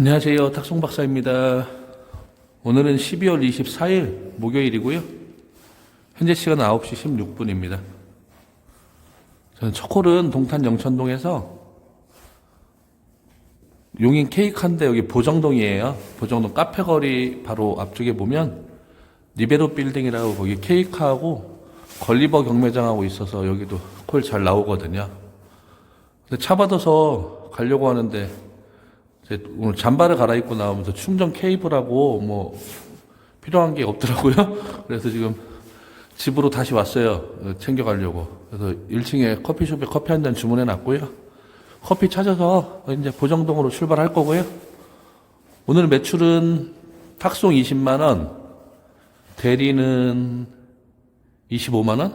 안녕하세요. 탁송 박사입니다. 오늘은 12월 24일 목요일이고요. 현재 시간은 9시 16분입니다. 저는 첫 콜은 동탄 영천동에서 용인 케이크 한데 여기 보정동이에요. 보정동 카페거리 바로 앞쪽에 보면 리베로 빌딩이라고 거기 케이크하고 걸리버 경매장하고 있어서 여기도 콜 잘 나오거든요. 근데 차 받아서 가려고 하는데 오늘 잠바를 갈아입고 나오면서 충전 케이블하고 뭐 필요한 게 없더라고요. 그래서 지금 집으로 다시 왔어요. 어, 챙겨가려고. 그래서 1층에 커피숍에 커피 한 잔 주문해 놨고요. 커피 찾아서 이제 보정동으로 출발할 거고요. 오늘 매출은 탁송 20만원, 대리는 25만원,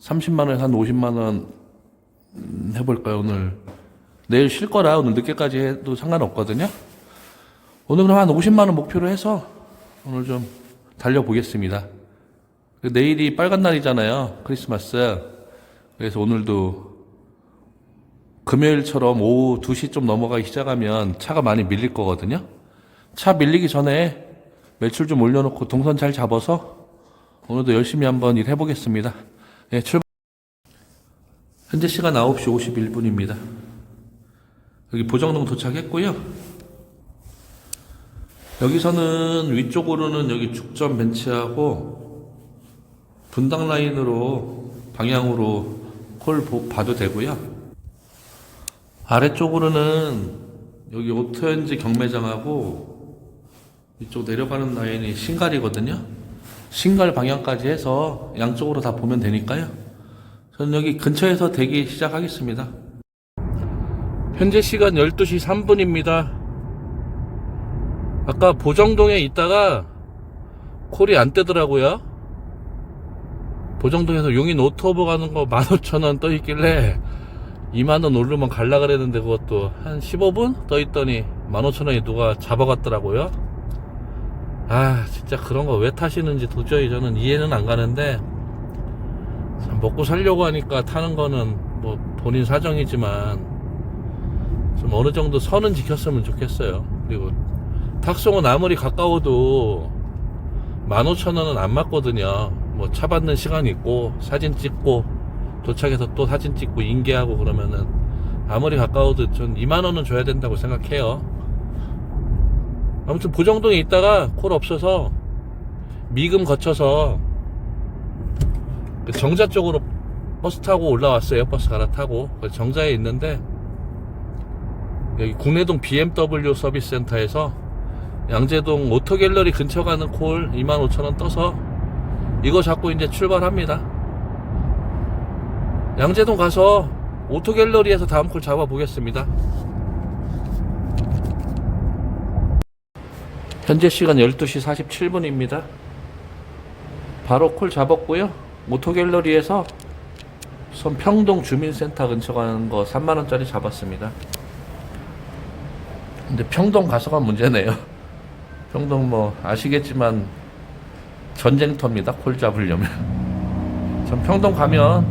30만원, 한 50만원 해볼까요, 오늘? 내일 쉴 거라 오늘 늦게까지 해도 상관없거든요. 오늘은 한 50만 원 목표로 해서 오늘 좀 달려보겠습니다. 그 내일이 빨간 날이잖아요. 크리스마스. 그래서 오늘도 금요일처럼 오후 2시 좀 넘어가기 시작하면 차가 많이 밀릴 거거든요. 차 밀리기 전에 매출 좀 올려놓고 동선 잘 잡아서 오늘도 열심히 한번 일 해보겠습니다. 예, 출발. 현재 시간 9시 51분입니다. 여기 보정동 도착했고요. 여기서는 위쪽으로는 여기 죽전 벤치하고 분당 라인으로 방향으로 콜 보- 봐도 되고요. 아래쪽으로는 여기 오토엔지 경매장하고 이쪽 내려가는 라인이 신갈이거든요. 신갈 방향까지 해서 양쪽으로 다 보면 되니까요. 저는 여기 근처에서 대기 시작하겠습니다. 현재 시간 12시 3분입니다. 아까 보정동에 있다가 콜이 안 뜨더라고요. 보정동에서 용인 오토버 가는 거 15,000원 떠 있길래 2만원 오르면 갈라 그랬는데 그것도 한 15분 떠 있더니 15,000원이 누가 잡아갔더라고요. 아, 진짜 그런 거 왜 타시는지 도저히 저는 이해는 안 가는데 참 먹고 살려고 하니까 타는 거는 뭐 본인 사정이지만 좀 어느 정도 선은 지켰으면 좋겠어요. 그리고 탁송은 아무리 가까워도 15,000원은 안 맞거든요. 뭐 차 받는 시간 있고 사진 찍고 도착해서 또 사진 찍고 인계하고 그러면은 아무리 가까워도 전 2만원은 줘야 된다고 생각해요. 아무튼 보정동에 있다가 콜 없어서 미금 거쳐서 그 정자 쪽으로 버스 타고 올라왔어요. 버스 갈아타고 그 정자에 있는데 여기 국내동 BMW 서비스 센터에서 양재동 오토 갤러리 근처 가는 콜 25,000원 떠서 이거 잡고 이제 출발합니다. 양재동 가서 오토 갤러리에서 다음 콜 잡아 보겠습니다. 현재 시간 12시 47분입니다. 바로 콜 잡았고요. 오토 갤러리에서 우선 평동 주민센터 근처 가는 거 3만원짜리 잡았습니다. 근데 평동 가서가 문제네요. 평동 뭐 아시겠지만 전쟁터입니다. 콜 잡으려면. 전 평동 가면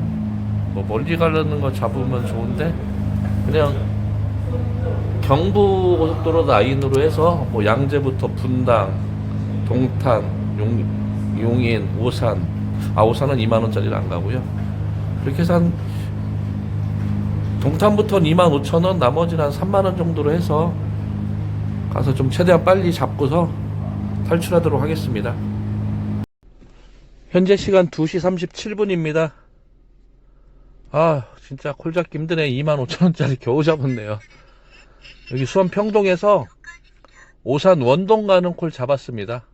뭐 멀리 가려는 거 잡으면 좋은데 그냥 경부 고속도로 라인으로 해서 뭐 양재부터 분당, 동탄, 용, 용인, 오산 아 오산은 2만 원짜리는 안 가고요. 그렇게 해서 한 동탄부터는 2만 5천 원, 나머지는 한 3만 원 정도로 해서 가서 좀 최대한 빨리 잡고서 탈출하도록 하겠습니다. 현재 시간 2시 37분입니다. 아, 진짜 콜 잡기 힘드네. 25,000원짜리 겨우 잡았네요. 여기 수원 평동에서 오산 원동 가는 콜 잡았습니다.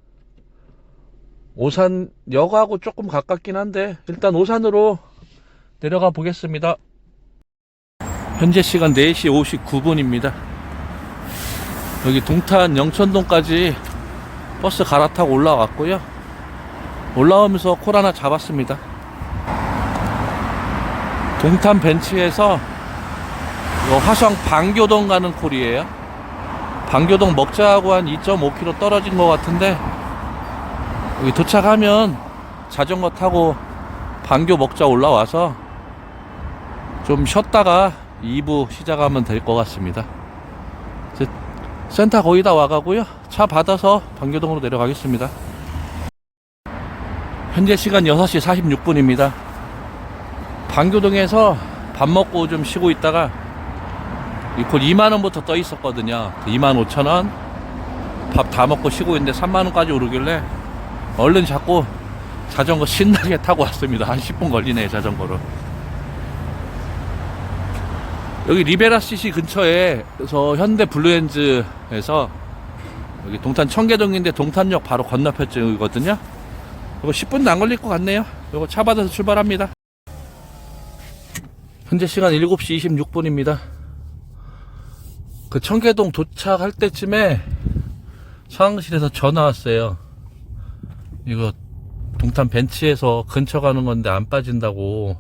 오산 역하고 조금 가깝긴 한데 일단 오산으로 내려가 보겠습니다. 현재 시간 4시 59분입니다. 여기 동탄 영천동까지 버스 갈아타고 올라왔고요. 올라오면서 콜 하나 잡았습니다. 동탄 벤치에서 화성 방교동 가는 콜이에요. 방교동 먹자하고 한 2.5km 떨어진 것 같은데 여기 도착하면 자전거 타고 방교 먹자 올라와서 좀 쉬었다가 2부 시작하면 될 것 같습니다. 센터 거의 다 와가고요. 차 받아서 방교동으로 내려가겠습니다. 현재 시간 6시 46분입니다. 방교동에서 밥 먹고 좀 쉬고 있다가 이곧 2만원부터 떠 있었거든요. 2만 5천원. 밥 다 먹고 쉬고 있는데 3만원까지 오르길래 얼른 잡고 자전거 신나게 타고 왔습니다. 한 10분 걸리네, 자전거로. 여기 리베라시시 근처에 서 현대 블루엔즈에서 여기 동탄 청계동인데 동탄역 바로 건너편쯤이거든요. 이거 10분도 안 걸릴 것 같네요. 이거 차 받아서 출발합니다. 현재 시간 7시 26분입니다. 그 청계동 도착할 때쯤에 상황실에서 전화 왔어요. 이거 동탄 벤치에서 근처 가는 건데 안 빠진다고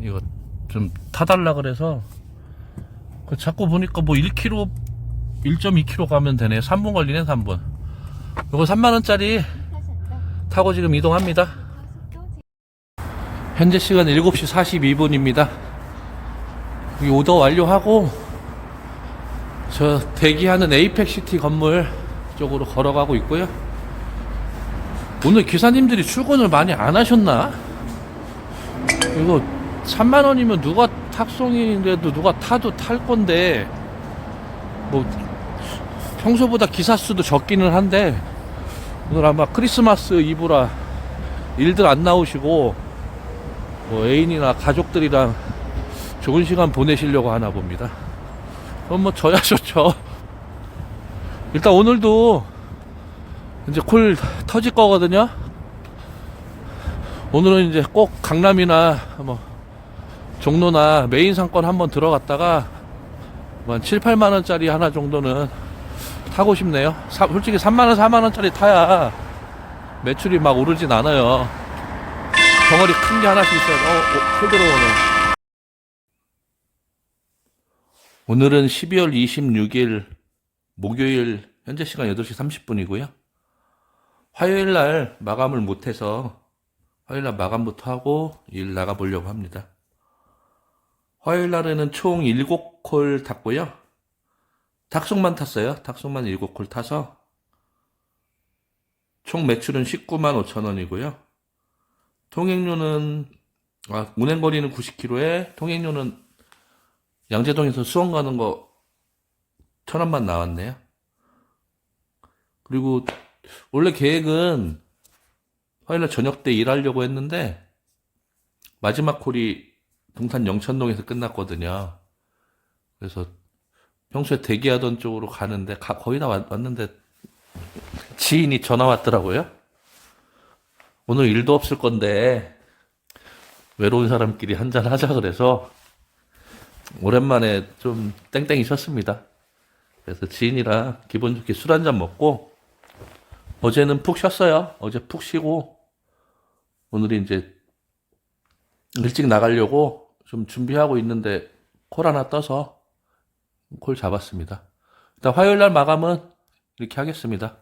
이거 좀 타달라 그래서 그 자꾸 보니까 뭐 1km 1.2km 가면 되네. 3분 걸리네 3분. 이거 3만원짜리 타고 지금 이동합니다. 현재 시간 7시 42분입니다. 여기 오더 완료하고 저 대기하는 에이펙시티 건물 쪽으로 걸어가고 있고요. 오늘 기사님들이 출근을 많이 안 하셨나? 이거 3만 원이면 누가 탁송인데도 누가 타도 탈 건데 뭐 평소보다 기사 수도 적기는 한데 오늘 아마 크리스마스 이브라 일들 안 나오시고 뭐 애인이나 가족들이랑 좋은 시간 보내시려고 하나 봅니다. 그럼 뭐 저야 좋죠. 일단 오늘도 이제 콜 터질 거거든요. 오늘은 이제 꼭 강남이나 뭐 종로나 메인 상권 한번 들어갔다가 뭐한 7, 8만 원짜리 하나 정도는 타고 싶네요. 사- 솔직히 3만 원, 4만 원짜리 타야 매출이 막 오르진 않아요. 덩어리 큰 게 하나씩 있어야 돼. 어, 어, 콜 들어오네. 오늘은 12월 26일 목요일 현재 시간 8시 30분이고요. 화요일 날 마감을 못해서 화요일 날 마감부터 하고 일 나가보려고 합니다. 화요일 날에는 총 7콜 탔고요. 탁송만 탔어요. 탁송만 7콜 타서 총 매출은 19만 5천 원이고요. 통행료는 아, 운행거리는 90km에 통행료는 양재동에서 수원 가는 거 천 원만 나왔네요. 그리고 원래 계획은 화요일날 저녁 때 일하려고 했는데 마지막 콜이 동탄 영천동에서 끝났거든요. 그래서 평소에 대기하던 쪽으로 가는데 가- 거의 다 왔, 왔는데 지인이 전화 왔더라고요. 오늘 일도 없을 건데 외로운 사람끼리 한잔 하자 그래서 오랜만에 좀 땡땡이 쳤습니다. 그래서 지인이랑 기분 좋게 술 한잔 먹고 어제는 푹 쉬었어요. 어제 푹 쉬고 오늘 이제 일찍 나가려고 좀 준비하고 있는데 콜 하나 떠서 콜 잡았습니다. 일단 화요일 날 마감은 이렇게 하겠습니다.